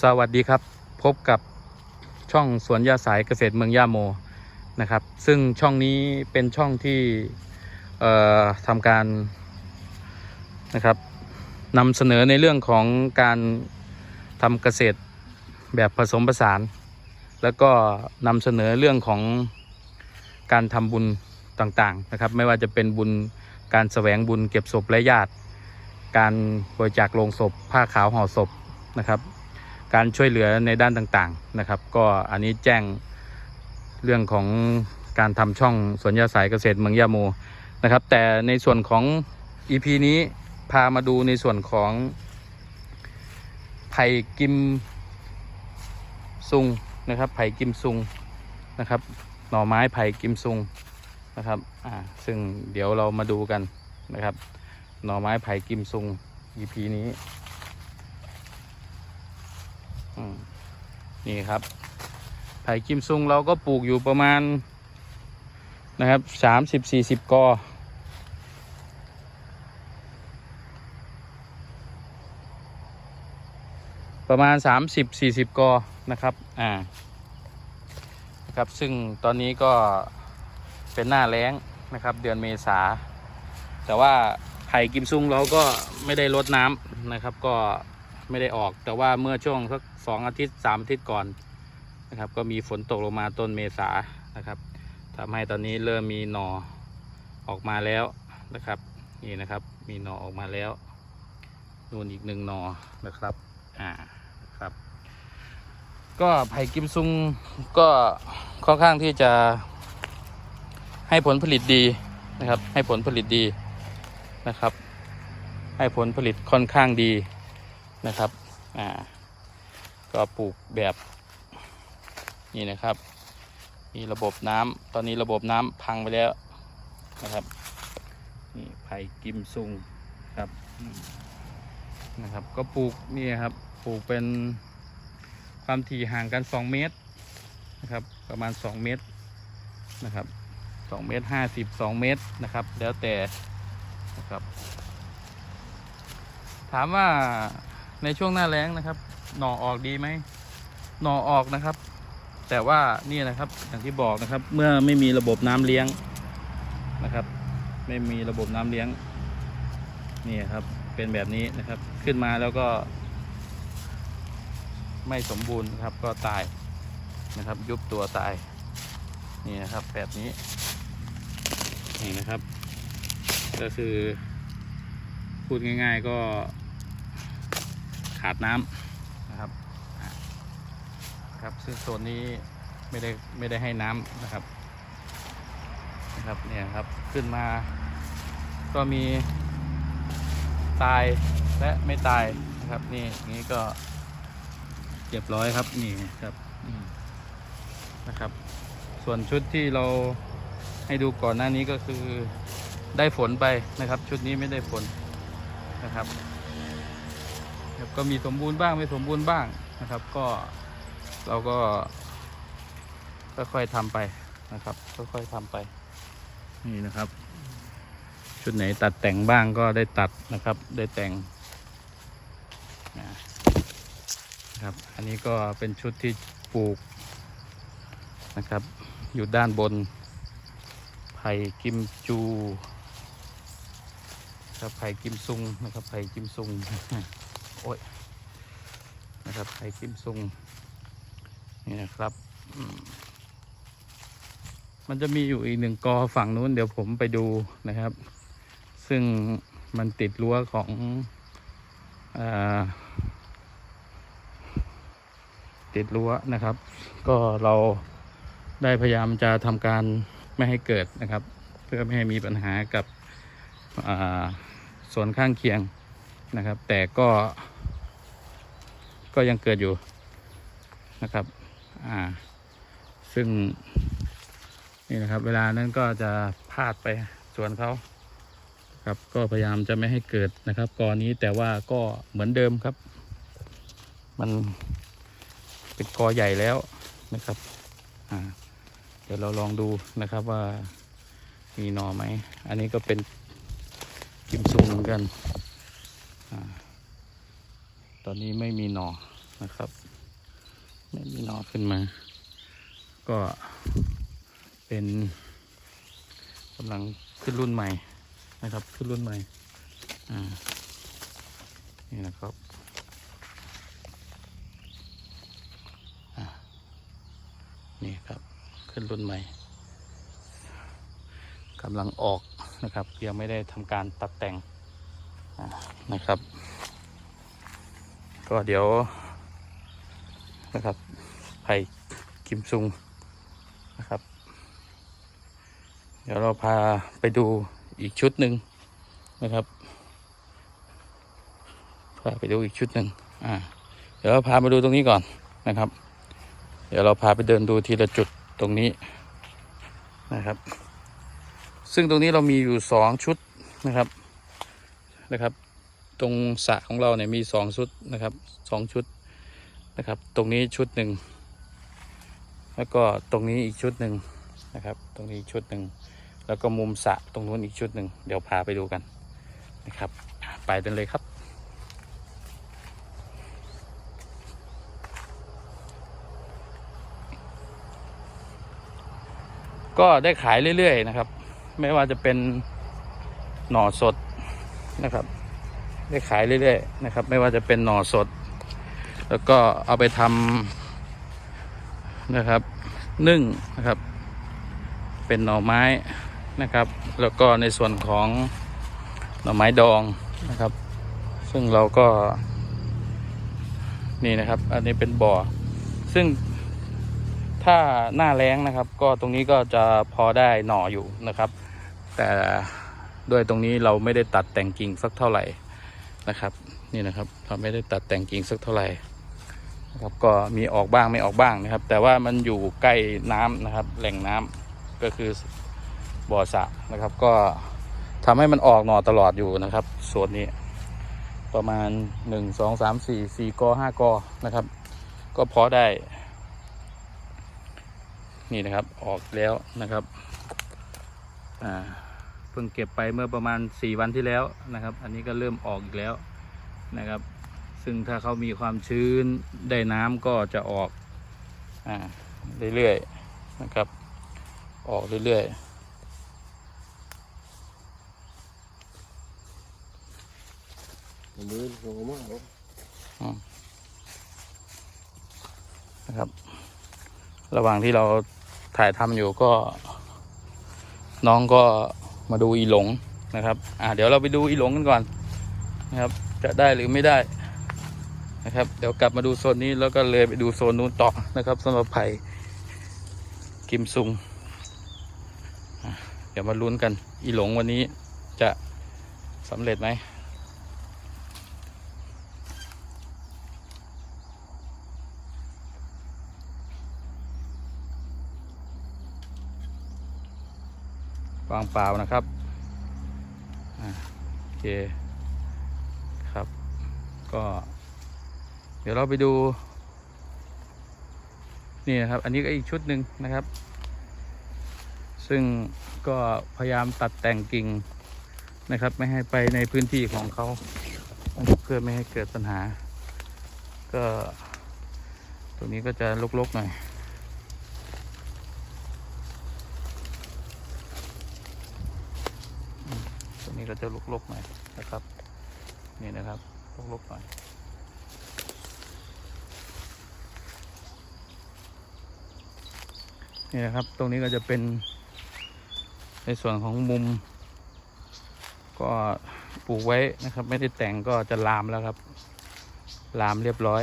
สวัสดีครับ พบกับช่องสวนยาสายเกษตรเมืองย่าโมนะครับ ซึ่งช่องนี้เป็นช่องที่ทำการนะครับนำเสนอในเรื่องของการทำเกษตรแบบผสมผสาน แล้วก็นำเสนอเรื่องของการทำบุญต่างๆนะครับ ไม่ว่าจะเป็นบุญการแสวงบุญเก็บศพและญาติ การบริจาคโลงศพผ้าขาวห่อศพนะครับ การช่วยเหลือในด้านต่างๆนะครับ ก็อันนี้แจ้งเรื่องของการทำช่องสวนยาสายเกษตรเมืองยาโมนะครับ แต่ในส่วนของ EP นี้พามาดูในส่วนของไผ่กิมซุงนะครับ ไผ่กิมซุงนะครับ หน่อไม้ไผ่กิมซุงนะครับ อ่า ซึ่งเดี๋ยวเรามาดูกันนะครับ หน่อไม้ไผ่กิมซุง EP นี้ นี่ครับ ไผ่กิมซุงเราก็ปลูกอยู่ประมาณนะครับสามสิบสี่สิบกอ ประมาณสามสิบสี่สิบกอนะครับอ่านะครับซึ่งตอนนี้ก็เป็นหน้าแล้งนะครับเดือนเมษา แต่ว่าไผ่กิมซุงเราก็ไม่ได้ลดน้ำนะครับก็ ไม่ได้ออก แต่ว่าเมื่อช่วงสักสองอาทิตย์สามอาทิตย์ก่อนนะครับ ก็มีฝนตกลงมาต้นเมษานะครับทำให้ตอนนี้เริ่มมีหน่อออกมาแล้วนะครับ นี่นะครับ มีหน่อออกมาแล้วนู่นอีกหนึ่งหน่อนะครับอ่านะครับ ก็ไผ่กิมซุงก็ค่อนข้างที่จะให้ผลผลิตดีนะครับ ให้ผลผลิตดีนะครับ ให้ผลผลิตค่อนข้างดี นะครับอ่าก็ปลูกแบบนี่นะครับ มีระบบน้ำตอนนี้ระบบน้ำพังไปแล้วนะครับนี่ไผ่กิมซุงครับนะครับ ก็ปลูกนี่ครับปลูกเป็นความถี่ห่างกัน 2 เมตรนะครับ ประมาณ 2 เมตรนะครับ2เมตร50 2 เมตรนะครับ แล้วแต่นะครับ ถามว่า ในช่วงหน้าแล้งนะครับ หน่อออกดีไหมหน่อออกนะครับ แต่ว่านี่นะครับอย่างที่บอกนะครับ เมื่อไม่มีระบบน้ำเลี้ยงนะครับ ไม่มีระบบน้ำเลี้ยงนี่ครับเป็นแบบนี้นะครับขึ้นมาแล้วก็ ไม่สมบูรณ์นะครับก็ตายนะครับ ยุบตัวตายนี่นะครับแบบนี้นี่นะครับ ก็คือพูดง่าย ๆก็ ขาดน้ำนะครับครับซึ่งโซนนี้ไม่ได้ไม่ได้ให้น้ำนะครับนะครับเนี่ยครับขึ้นมา ก็มีตายและไม่ตายนะครับ นี่อย่างนี้ก็เรียบร้อยครับนี่ครับนะครับ ส่วนชุดที่เราให้ดูก่อนหน้านี้ก็คือได้ฝนไปนะครับ ชุดนี้ไม่ได้ฝนนะครับ ก็มีสมบูรณ์บ้างไม่สมบูรณ์บ้างนะครับ ก็เราก็ค่อยๆทำไปนะครับค่อยๆทำไป นี่นะครับ ชุดไหนตัดแต่งบ้างก็ได้ตัดนะครับ ได้แต่งนะครับ อันนี้ก็เป็นชุดที่ปลูกนะครับ อยู่ด้านบนไผ่กิมจูครับไผ่กิมซุงนะครับไผ่กิมซุง โอ้ยนะครับไผ่กิมซุงนี่นะครับ มันจะมีอยู่อีกหนึ่งกอฝั่งนู้นเดี๋ยวผมไปดูนะครับ ซึ่งมันติดรั้วของอติดรั้วนะครับ ก็เราได้พยายามจะทำการไม่ให้เกิดนะครับ เพื่อไม่ให้มีปัญหากับอ่าสวนข้างเคียงนะครับ แต่ก็ ก็ยังเกิดอยู่นะครับ อ่า ซึ่งนี่นะครับ เวลานั้นก็จะพลาดไปสวนเขาครับ ก็พยายามจะไม่ให้เกิดนะครับกอนี้แต่ว่าก็เหมือนเดิมครับ มันเป็นกอใหญ่แล้วนะครับ อ่า เดี๋ยวเราลองดูนะครับว่ามีหนอไหม อันนี้ก็เป็นกิมซุงเหมือนกัน ตอนนี้ไม่มีหนอนะครับ ไม่มีหนอขึ้นมา ก็เป็นกำลังขึ้นรุ่นใหม่นะครับ ขึ้นรุ่นใหม่อ่านี่นะครับอ่านี่ครับขึ้นรุ่นใหม่กำลังออกนะครับ ยังไม่ได้ทำการตัดแต่งอ่านะครับ ก็เดี๋ยวนะครับไผ่กิมซุงนะครับ เดี๋ยวเราพาไปดูอีกชุดหนึ่งนะครับพาไปดูอีกชุดหนึ่งอ่าเดี๋ยวเราพามาดูตรงนี้ก่อนนะครับ เดี๋ยวเราพาไปเดินดูทีละจุดตรงนี้นะครับ ซึ่งตรงนี้เรามีอยู่สองชุดนะครับนะครับ ตรงสระของเราเนี่ยมีสองชุดนะครับสองชุดนะครับ ตรงนี้ชุดหนึ่งแล้วก็ตรงนี้อีกชุดหนึ่งนะครับ ตรงนี้ชุดหนึ่งแล้วก็มุมสระตรงนู้นอีกชุดหนึ่งเดี๋ยวพาไปดูกันนะครับ ไปกันเลยครับ ก็ได้ขายเรื่อยๆนะครับ ไม่ว่าจะเป็นหน่อสดนะครับ ได้ขายเรื่อยๆนะครับ ไม่ว่าจะเป็นหน่อสด แล้วก็เอาไปทำนะครับ นึ่งนะครับ เป็นหน่อไม้นะครับ แล้วก็ในส่วนของหน่อไม้ดองนะครับ ซึ่งเราก็นี่นะครับ อันนี้เป็นบ่อ ซึ่งถ้าหน้าแล้งนะครับ ก็ตรงนี้ก็จะพอได้หน่ออยู่นะครับ แต่ด้วยตรงนี้เราไม่ได้ตัดแต่งกิ่งสักเท่าไหร่ นะครับ นี่นะครับเราไม่ได้ตัดแต่งกิ่งสักเท่าไหร่นะครับก็มีออกบ้างไม่ออกบ้างนะครับ แต่ว่ามันอยู่ใกล้น้ำนะครับ แหล่งน้ำก็คือบ่อสระนะครับ ก็ทำให้มันออกหน่อตลอดอยู่นะครับส่วนนี้ ประมาณหนึ่งสองสามสี่สี่กอห้ากอนะครับ ก็พอได้ นี่นะครับออกแล้วนะครับ อ่า เพิ่งเก็บไปเมื่อประมาณ 4 วันที่แล้วนะครับ อันนี้ก็เริ่มออกอีกแล้วนะครับ ซึ่งถ้าเขามีความชื้นได้น้ำก็จะออกอ่าเรื่อยๆนะครับ ออกเรื่อยมือหัวมากครับๆนะครับ ระหว่างที่เราถ่ายทำอยู่ก็ น้องก็ มาดูอีหลงนะครับ อ่าเดี๋ยวเราไปดูอีหลงกันก่อนนะครับ จะได้หรือไม่ได้นะครับ เดี๋ยวกลับมาดูโซนนี้แล้วก็เลยไปดูโซนนู้นต่อนะครับสำหรับไผ่กิมซุงอะเดี๋ยวมาลุ้นกัน อีหลงวันนี้จะสำเร็จไหม วางเปล่านะครับอโอเคครับ ก็ เดี๋ยวเราไปดู นี่นะครับ อันนี้ก็อีกชุดหนึ่งนะครับ ซึ่งก็พยายามตัดแต่งกิ่งนะครับ ไม่ให้ไปในพื้นที่ของเขาเพื่อไม่ให้เกิดปัญหา ก็ตรงนี้ก็จะลกๆหน่อย ตรง นี้ก็จะลกๆหน่อยนะครับ นี่นะครับลกๆหน่อยนี่นะครับตรงนี้ก็จะเป็นในส่วนของมุม ก็ปลูกไว้นะครับ ไม่ได้แต่งก็จะลามแล้วครับ ลามเรียบร้อย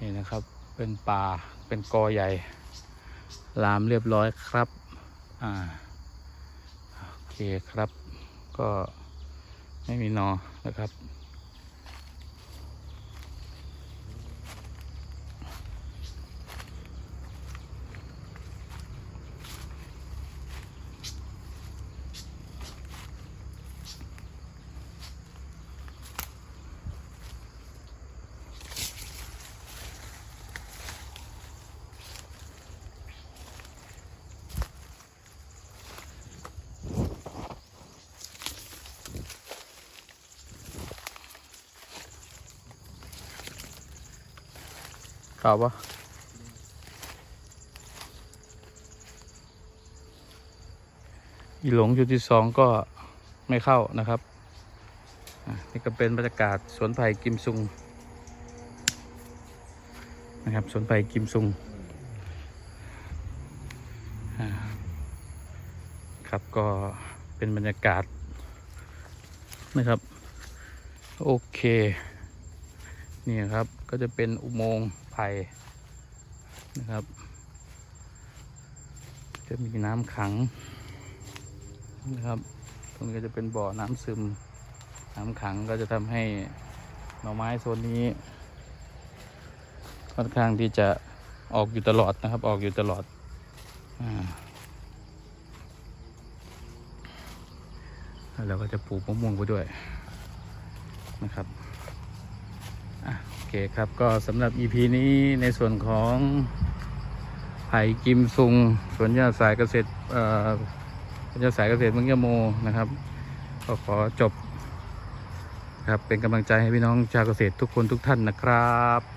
นี่นะครับเป็นป่าเป็นกอใหญ่ ลามเรียบร้อยครับ อ่า เคครับ ก็ไม่มีนอนะครับ ตอบปะอีหลงจุดที่สองก็ไม่เข้านะครับ นี่ก็เป็นบรรยากาศสวนไผ่กิมซุงนะครับสวนไผ่กิมซุงครับก็เป็นบรรยากาศนะครับ โอเค นี่ครับก็จะเป็นอุโมงค์ ไผ่นะครับ จะมีน้ำขังนะครับ ตรงนี้ก็จะเป็นบ่อน้ำซึม น้ำขังก็จะทำให้หน่อไม้โซนนี้ ค่อนข้างที่จะออกอยู่ตลอดนะครับ ออกอยู่ตลอดอาแล้วก็จะปลูกมะม่วงไปด้วยนะครับ เคครับก็สำหรับ EP นี้ในส่วนของไผ่กิมซุงสวนยาสายเกษตรเอ่อสวนยาสายเกษตรเมืองยะโมนะครับ ก็ขอจบครับเป็นกำลังใจให้พี่น้องชาวเกษตรทุกคนทุกท่านนะครับ